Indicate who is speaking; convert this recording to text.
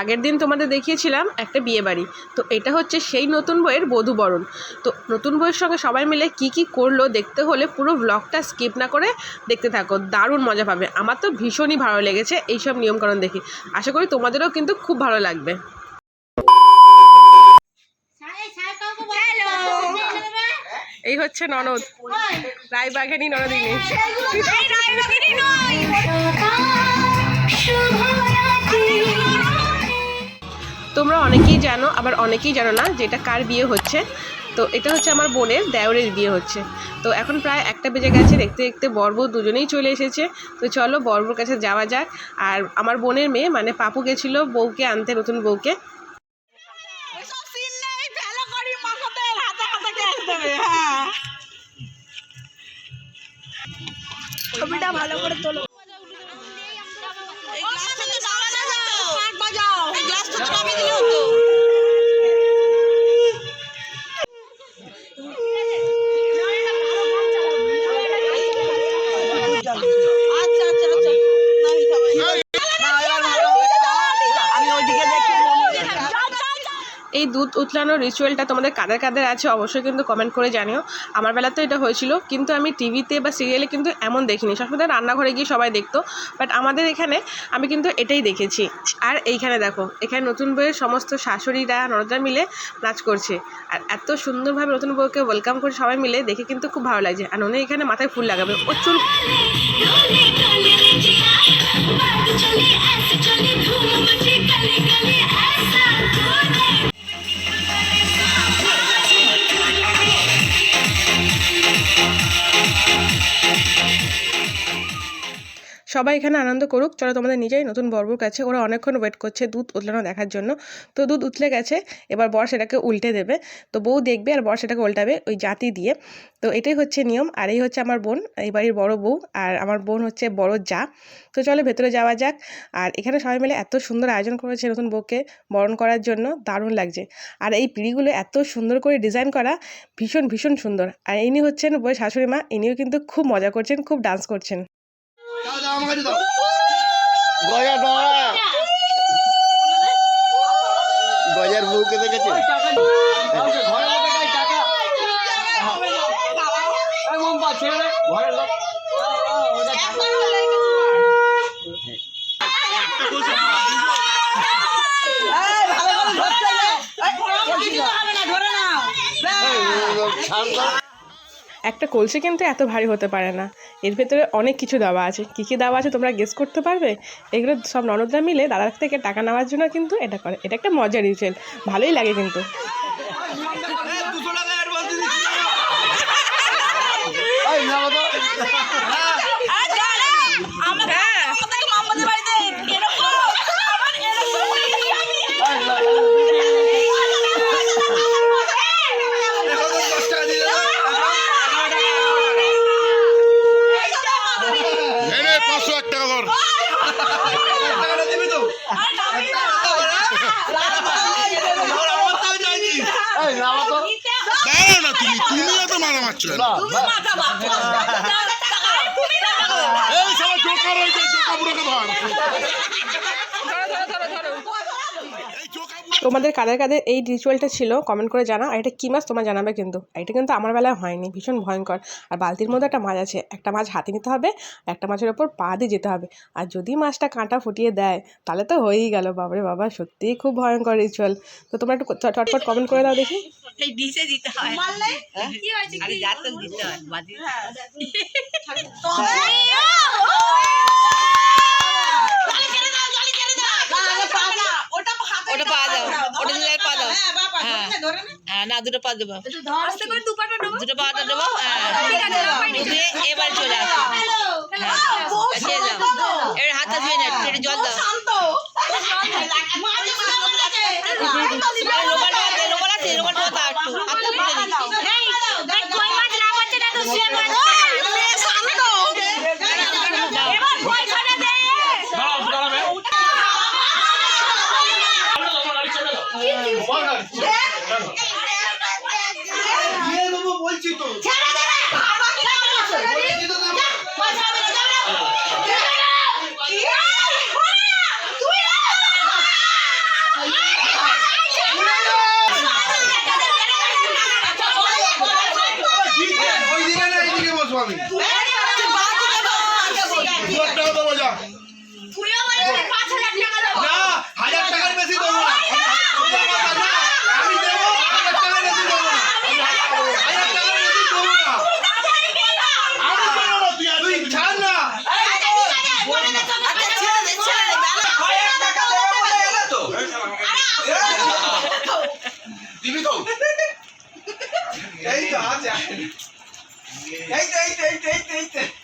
Speaker 1: আগের দিন তোমাদের দেখিয়েছিলাম একটা বিয়ে বাড়ি। তো এটা হচ্ছে সেই নতুন বইয়ের বধূবরণ তো নতুন বইয়ের সঙ্গে সবাই মিলে কি কি করল দেখতে হলে পুরো ব্লগটা স্কিপ না করে দেখতে থাকো দারুণ মজা পাবে। আমার তো ভীষণই ভালো লেগেছে এইসব নিয়মকানুন দেখি। আশা করি তোমাদেরও কিন্তু খুব ভালো লাগবে। এই হচ্ছে ননদ। রায়বাঘানি ননদিনী। তোমরা অনেকেই জানো আবার অনেকেই জানো না যে এটা কার বিয়ে হচ্ছে। তো এটা হচ্ছে আমার বোনের দেওরের বিয়ে হচ্ছে। তো এখন প্রায় একটা বেজে গেছে দেখতে দেখতে বর্ব দুজনেই চলে এসেছে। তো চলো বর্বর কাছে যাওয়া যাক। আর আমার বোনের মেয়ে মানে পাপু গেছিল বউকে আনতে নতুন বউকে।
Speaker 2: ছবিটা ভালো করে তোলো। Yeah.
Speaker 1: এই দুধ উতলানোর রিচুয়ালটা তোমাদের কাদের কাদের আছে অবশ্যই কিন্তু কমেন্ট করে জানিও। আমার বেলাতেও এটা হয়েছিল, কিন্তু আমি টিভিতে বা সিরিয়ালে কিন্তু এমন দেখিনি। সবসময় রান্নাঘরে গিয়ে সবাই দেখতো বাট আমাদের এখানে আমি কিন্তু এটাই দেখেছি। আর এইখানে দেখো, এখানে নতুন বইয়ের সমস্ত শাশুড়িরা নরদা মিলে নাচ করছে। আর এত সুন্দরভাবে নতুন বউকে ওয়েলকাম করে সবাই মিলে দেখে কিন্তু খুব ভালো লাগছে। আর উনি এখানে মাথায় ফুল লাগাবে। ও চুল Thank you. সবাই এখানে আনন্দ করুক। চলো তোমাদের নিজেই নতুন বর্বর কাছে। ওরা অনেকক্ষণ ওয়েট করছে দুধ উতলানো দেখার জন্য। তো দুধ উতলে গেছে। এবার বর সেটাকে উল্টে দেবে। তো বউ দেখবে আর বর সেটাকে উল্টাবে ওই জাতি দিয়ে। তো এটাই হচ্ছে নিয়ম। আর এই হচ্ছে আমার বোন, এই বাড়ির বড় বউ। আর আমার বোন হচ্ছে বড় যা। তো চলো ভেতরে যাওয়া যাক। আর এখানে সবাই মিলে এত সুন্দর আয়োজন করেছে নতুন বউকে বরণ করার জন্য। দারুণ লাগছে। আর এই পিঁড়িগুলো এত সুন্দর করে ডিজাইন করা ভীষণ ভীষণ সুন্দর। আর ইনি হচ্ছেন বউয়ের শাশুড়ি মা। ইনিও কিন্তু খুব মজা করছেন, খুব ডান্স করছেন।
Speaker 3: দাও দাও গজা দাও গজার বউকে দেখেছে
Speaker 1: একটা কলসি কিন্তু এত ভারী হতে পারে না এর ভেতরে অনেক কিছু দেওয়া আছে। কী কী দেওয়া আছে তোমরা গেস করতে পারবে? এগুলো সব ননদরা মিলে দাদার থেকে টাকা নেওয়ার জন্য কিন্তু এটা করে। এটা একটা মজার রিচুয়াল ভালোই লাগে কিন্তু
Speaker 3: এই নাও তো
Speaker 4: এনে পাঁচশো এক টাকা ধর
Speaker 3: এই নাও তো
Speaker 4: দাঁড়াও না তুমি তুমি এত মারা মারছো এই সবাই চোখা রয়েছে বুড়োকে ধর।
Speaker 1: তোমাদের কাদের কাদের এই রিচুয়ালটা ছিল কমেন্ট করে জানা আর এটা কী মাছ তোমার জানাবে কিন্তু। এটা কিন্তু আমার বেলায় হয়নি ভীষণ ভয়ঙ্কর। আর বালতির মধ্যে একটা মাছ আছে একটা মাছ হাতে নিতে হবে একটা মাছের ওপর পা দিয়ে যেতে হবে। আর যদি মাছটা কাঁটা ফুটিয়ে দেয় তাহলে তো হয়েই গেল বাবারে বাবা সত্যিই খুব ভয়ঙ্কর রিচুয়াল তো তোমরা একটু চটপট কমেন্ট করে দাও দেখি।
Speaker 5: দিতে হয়। দিতে হয় বাদি ওটা পা দাও ওটা দিলে পা দাও হ্যাঁ হ্যাঁ না দুটো পা দেবো দুটো পাটা দেবো হ্যাঁ এবার চলে আসো হ্যাঁ যাও এবার হাতটা ধুয়ে না একটু জল দাও রোমালটা দে রোমাল আছে রোমালটা দাও একটু হাতটা ধুয়ে দিই
Speaker 3: বলছি তো ছেড়ে
Speaker 2: দে না
Speaker 4: আমার তো
Speaker 3: না এই তো এই তো এই তো এই তো